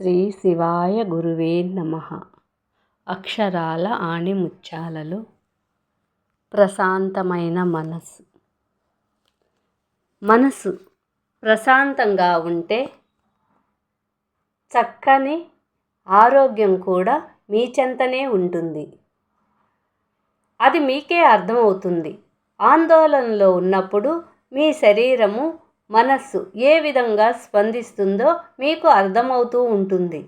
శ్రీ శివాయ గురువే నమ. అక్షరాల ఆణిముత్యాలలో ప్రశాంతమైన మనసు మనసు ప్రశాంతంగా ఉంటే చక్కని ఆరోగ్యం కూడా మీ చెంతనే ఉంటుంది. అది మీకే అర్థమవుతుంది. ఆందోళనలో ఉన్నప్పుడు మీ శరీరము మనస్సు ఏ విధంగా స్పందిస్తుందో మీకు అర్థమవుతూ ఉంటుంది.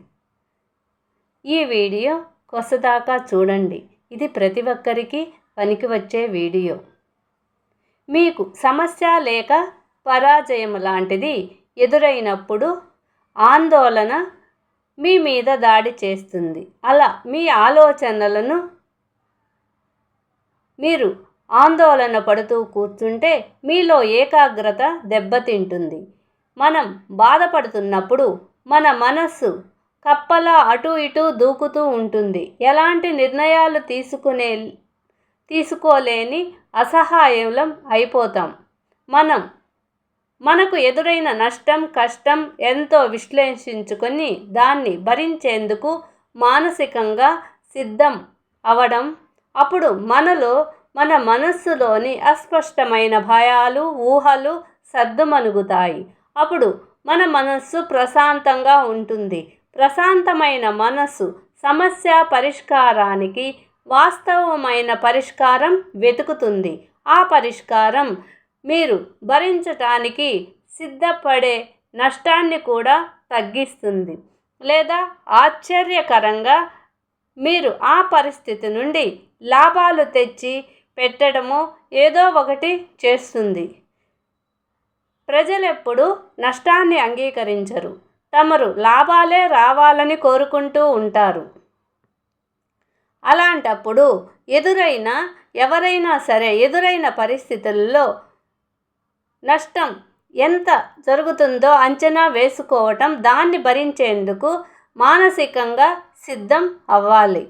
ఈ వీడియో కొసదాకా చూడండి. ఇది ప్రతి ఒక్కరికి పనికి వచ్చే వీడియో. మీకు సమస్య లేక పరాజయం లాంటిది ఎదురైనప్పుడు ఆందోళన మీ మీద దాడి చేస్తుంది. అలా మీ ఆలోచనలను మీరు ఆందోళన పడుతూ కూర్చుంటే మీలో ఏకాగ్రత దెబ్బతింటుంది. మనం బాధపడుతున్నప్పుడు మన మనస్సు కప్పలా అటు ఇటు దూకుతూ ఉంటుంది. ఎలాంటి నిర్ణయాలు తీసుకునే తీసుకోలేని అసహాయం అయిపోతాం. మనం మనకు ఎదురైన నష్టం కష్టం ఎంతో విశ్లేషించుకొని దాన్ని భరించేందుకు మానసికంగా సిద్ధం అవడం అప్పుడు మనలో మన మనస్సులోని అస్పష్టమైన భయాలు ఊహలు సద్దుమణుగుతాయి అప్పుడు మన మనస్సు ప్రశాంతంగా ఉంటుంది. ప్రశాంతమైన మనస్సు సమస్య పరిష్కారానికి వాస్తవమైన పరిష్కారం వెతుకుతుంది. ఆ పరిష్కారం మీరు భరించటానికి సిద్ధపడే నష్టాన్ని కూడా తగ్గిస్తుంది. లేదా ఆశ్చర్యకరంగా మీరు ఆ పరిస్థితి నుండి లాభాలు తెచ్చి పెట్టడము ఏదో ఒకటి చేస్తుంది. ప్రజలెప్పుడు నష్టాన్ని అంగీకరించరు. తమరు లాభాలే రావాలని కోరుకుంటూ ఉంటారు. అలాంటప్పుడు ఎదురైన ఎవరైనా సరే ఎదురైన పరిస్థితుల్లో నష్టం ఎంత జరుగుతుందో అంచనా వేసుకోవటం దాన్ని భరించేందుకు మానసికంగా సిద్ధం అవ్వాలి.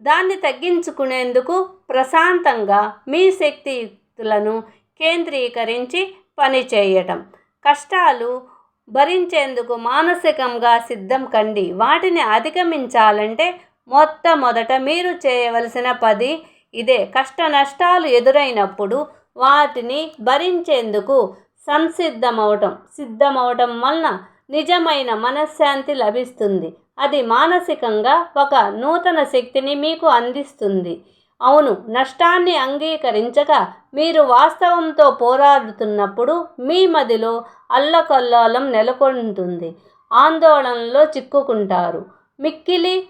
దాన్ని తగ్గించుకునేందుకు ప్రశాంతంగా మీ శక్తియుక్తులను కేంద్రీకరించి పనిచేయటం కష్టాలు భరించేందుకు మానసికంగా సిద్ధం కండి. వాటిని అధిగమించాలంటే మొట్టమొదట మీరు చేయవలసిన పది ఇదే. కష్ట నష్టాలు ఎదురైనప్పుడు వాటిని భరించేందుకు సంసిద్ధమవటం. సిద్ధమవటం వలన నిజమైన మనశ్శాంతి లభిస్తుంది. అది మానసికంగా ఒక నూతన శక్తిని మీకు అందిస్తుంది. అవును నష్టాన్ని అంగీకరించక మీరు వాస్తవంతో పోరాడుతున్నప్పుడు మీ మదిలో అల్లకల్లోలం నెలకొంటుంది. ఆందోళనలో చిక్కుకుంటారు. మిక్కిలి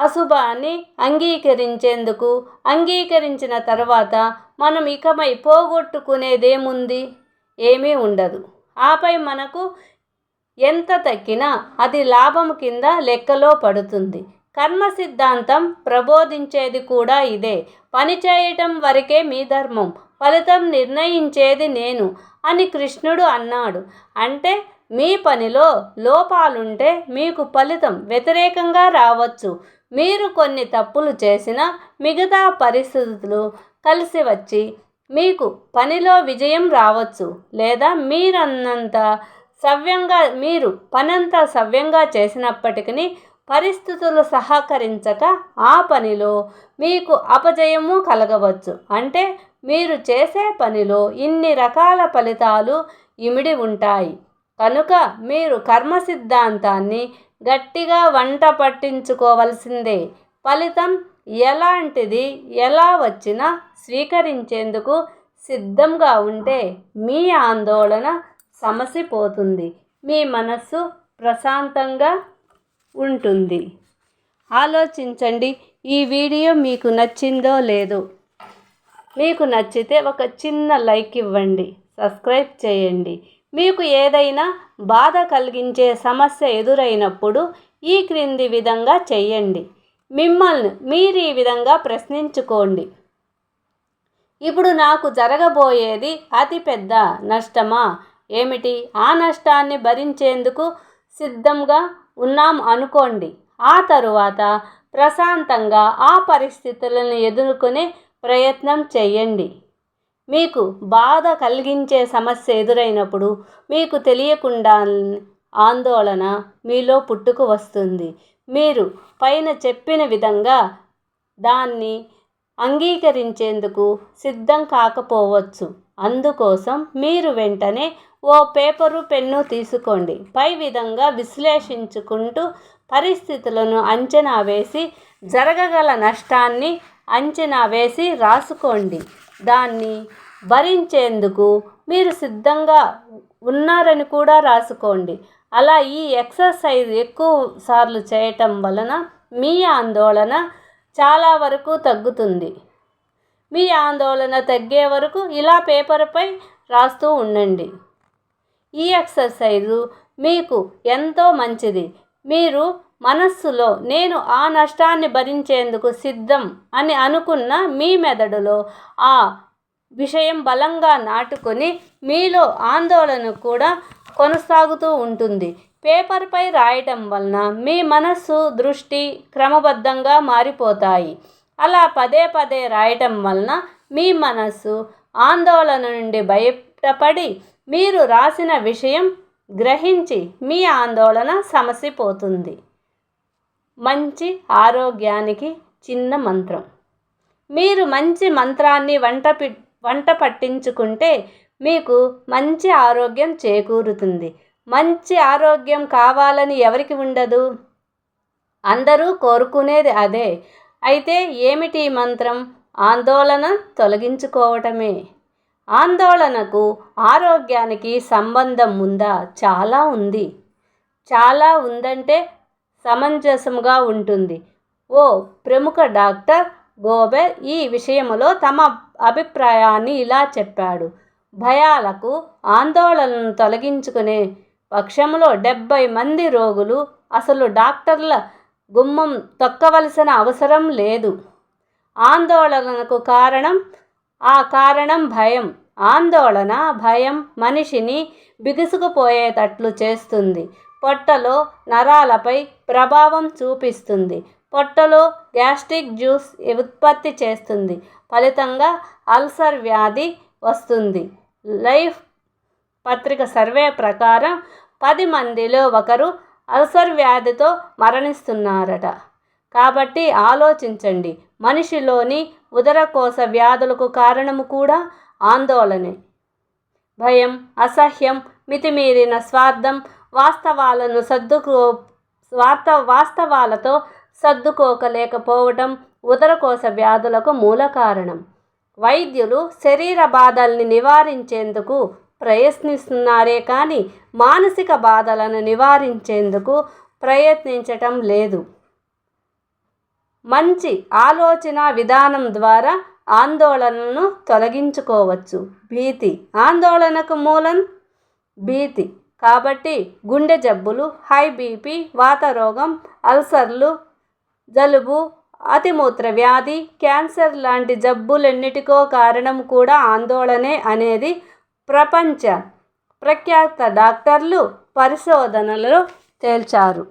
అశుభాన్ని అంగీకరించేందుకు అంగీకరించిన తర్వాత మనం ఇకమై పోగొట్టుకునేదేముంది? ఏమీ ఉండదు. ఆపై మనకు ఎంత తగ్గినా అది లాభం కింద లెక్కలో పడుతుంది. కర్మ సిద్ధాంతం ప్రబోధించేది కూడా ఇదే. పని చేయటం వరకే మీ ధర్మం ఫలితం నిర్ణయించేది నేను అని కృష్ణుడు అన్నాడు. అంటే మీ పనిలో లోపాలుంటే మీకు ఫలితం వ్యతిరేకంగా రావచ్చు. మీరు కొన్ని తప్పులు చేసినా మిగతా పరిస్థితులు కలిసి వచ్చి మీకు పనిలో విజయం రావచ్చు. లేదా మీరన్నంత సవ్యంగా మీరు పనంతా సవ్యంగా చేసినప్పటికీ పరిస్థితులు సహకరించక ఆ పనిలో మీకు అపజయము కలగవచ్చు. అంటే మీరు చేసే పనిలో ఇన్ని రకాల ఫలితాలు ఇమిడి ఉంటాయి. కనుక మీరు కర్మ సిద్ధాంతాన్ని గట్టిగా వంట పట్టించుకోవలసిందే. ఫలితం ఎలాంటిది ఎలా వచ్చినా స్వీకరించేందుకు సిద్ధంగా ఉంటే మీ ఆందోళన సమసిపోతుంది మీ మనస్సు ప్రశాంతంగా ఉంటుంది. ఆలోచించండి. ఈ వీడియో మీకు నచ్చిందో లేదో. మీకు నచ్చితే ఒక చిన్న లైక్ ఇవ్వండి. సబ్స్క్రైబ్ చేయండి. మీకు ఏదైనా బాధ కలిగించే సమస్య ఎదురైనప్పుడు ఈ క్రింది విధంగా చేయండి. మిమ్మల్ని మీరు ఈ విధంగా ప్రశ్నించుకోండి. ఇప్పుడు నాకు జరగబోయేది అతిపెద్ద నష్టమా? ఏమిటి? ఆ నష్టాన్ని భరించేందుకు సిద్ధంగా ఉన్నాం అనుకోండి. ఆ తరువాత ప్రశాంతంగా ఆ పరిస్థితులను ఎదుర్కొనే ప్రయత్నం చేయండి. మీకు బాధ కలిగించే సమస్య ఎదురైనప్పుడు మీకు తెలియకుండా ఆందోళన మీలో పుట్టుకు వస్తుంది. మీరు పైన చెప్పిన విధంగా దాన్ని అంగీకరించేందుకు సిద్ధం కాకపోవచ్చు. అందుకోసం మీరు వెంటనే ఓ పేపరు పెన్ను తీసుకోండి. పై విధంగా విశ్లేషించుకుంటూ పరిస్థితులను అంచనా వేసి జరగగల నష్టాన్ని అంచనా వేసి రాసుకోండి. దాన్ని భరించేందుకు మీరు సిద్ధంగా ఉన్నారని కూడా రాసుకోండి. అలా ఈ ఎక్సర్సైజ్ ఎక్కువ సార్లు చేయటం వలన మీ ఆందోళన చాలా వరకు తగ్గుతుంది. మీ ఆందోళన తగ్గే వరకు ఇలా పేపర్పై రాస్తూ ఉండండి. ఈ ఎక్సర్సైజు మీకు ఎంతో మంచిది. మీరు మనస్సులో నేను ఆ నష్టాన్ని భరించేందుకు సిద్ధం అని అనుకున్న మీ మెదడులో ఆ విషయం బలంగా నాటుకొని మీలో ఆందోళన కూడా కొనసాగుతూ ఉంటుంది. పేపర్పై రాయటం వలన మీ మనస్సు దృష్టి క్రమబద్ధంగా మారిపోతాయి. అలా పదే పదే రాయటం వలన మీ మనస్సు ఆందోళన నుండి బయటపడి మీరు రాసిన విషయం గ్రహించి మీ ఆందోళన సమసిపోతుంది. మంచి ఆరోగ్యానికి చిన్న మంత్రం. మీరు మంచి మంత్రాన్ని వంట పి వంట పట్టించుకుంటే మీకు మంచి ఆరోగ్యం చేకూరుతుంది. మంచి ఆరోగ్యం కావాలని ఎవరికి ఉండదు? అందరూ కోరుకునేది అదే. అయితే ఏమిటి మంత్రం? ఆందోళన తొలగించుకోవటమే. ఆందోళనకు ఆరోగ్యానికి సంబంధం ఉందా? చాలా ఉంది. చాలా ఉందంటే సమంజసంగా ఉంటుంది. ఓ ప్రముఖ డాక్టర్ గోబెర్ ఈ విషయంలో తమ అభిప్రాయాన్ని ఇలా చెప్పాడు. భయాలకు ఆందోళనను తొలగించుకునే పక్షంలో డెబ్బై మంది రోగులు అసలు డాక్టర్ల గుమ్మం తొక్కవలసిన అవసరం లేదు. ఆందోళనకు కారణం ఆ కారణం భయం. ఆందోళన భయం మనిషిని బిగుసుకుపోయేటట్లు చేస్తుంది. పొట్టలో నరాలపై ప్రభావం చూపిస్తుంది. పొట్టలో గ్యాస్ట్రిక్ జ్యూస్ ఉత్పత్తి చేస్తుంది. ఫలితంగా అల్సర్ వ్యాధి వస్తుంది. లైఫ్ పత్రిక సర్వే ప్రకారం పది మందిలో ఒకరు అల్సర్ వ్యాధితో మరణిస్తున్నారట. కాబట్టి ఆలోచించండి. మనిషిలోని ఉదరకోశ వ్యాధులకు కారణము కూడా ఆందోళనే. భయం అసహ్యం మితిమీరిన స్వార్థం వాస్తవాలను సర్దుకో స్వార్థ వాస్తవాలతో సర్దుకోకలేకపోవటం ఉదరకోశ వ్యాధులకు మూల కారణం. వైద్యులు శరీర బాధల్ని నివారించేందుకు ప్రయత్నిస్తున్నారే కానీ మానసిక బాధలను నివారించేందుకు ప్రయత్నించటం లేదు. మంచి ఆలోచన విధానం ద్వారా ఆందోళనను తొలగించుకోవచ్చు. భీతి ఆందోళనకు మూలం భీతి. కాబట్టి గుండె జబ్బులు హై బీపీ వాతరోగం అల్సర్లు జలుబు అతిమూత్ర వ్యాధి క్యాన్సర్ లాంటి జబ్బులన్నిటికో కారణం కూడా ఆందోళనే అనేది ప్రపంచ ప్రఖ్యాత డాక్టర్లు పరిశోధనలలో తేల్చారు.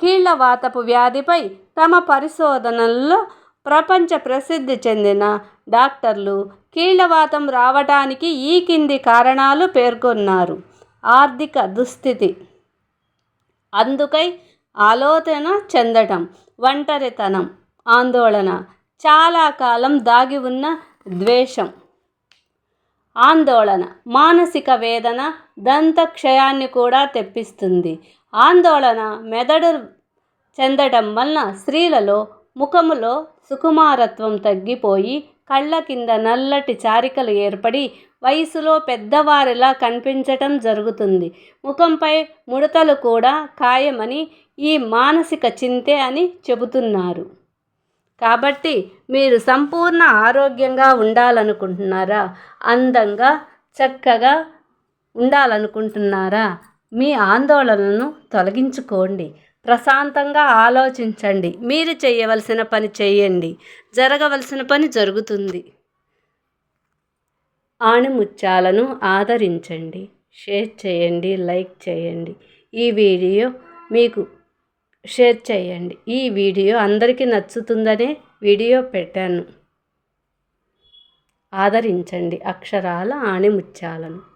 కీళ్ళవాతపు వ్యాధిపై తమ పరిశోధనల్లో ప్రపంచ ప్రసిద్ధి చెందిన డాక్టర్లు కీళ్ళవాతం రావటానికి ఈ కింది కారణాలు పేర్కొన్నారు. ఆర్థిక దుస్థితి. అందుకై ఆలోచన చెందటం ఒంటరితనం ఆందోళన చాలా కాలం దాగి ఉన్న ద్వేషం. ఆందోళన మానసిక వేదన దంత క్షయాన్ని కూడా తెప్పిస్తుంది. ఆందోళన మెదడు చెందడం వలన స్త్రీలలో ముఖములో సుకుమారత్వం తగ్గిపోయి కళ్ళ కింద నల్లటి చారికలు ఏర్పడి వయసులో పెద్దవారిలా కనిపించటం జరుగుతుంది. ముఖంపై ముడతలు కూడా ఖాయమని ఈ మానసిక చింతే అని చెబుతున్నారు. కాబట్టి మీరు సంపూర్ణ ఆరోగ్యంగా ఉండాలనుకుంటున్నారా? అందంగా చక్కగా ఉండాలనుకుంటున్నారా? మీ ఆందోళనను తొలగించుకోండి. ప్రశాంతంగా ఆలోచించండి. మీరు చేయవలసిన పని చేయండి. జరగవలసిన పని జరుగుతుంది. ఆణిముత్యాలను ఆదరించండి. షేర్ చేయండి. లైక్ చేయండి. ఈ వీడియో మీకు షేర్ చేయండి. ఈ వీడియో అందరికీ నచ్చుతుందనే వీడియో పెట్టాను. ఆదరించండి. అక్షరాల ఆణిముత్యాలను.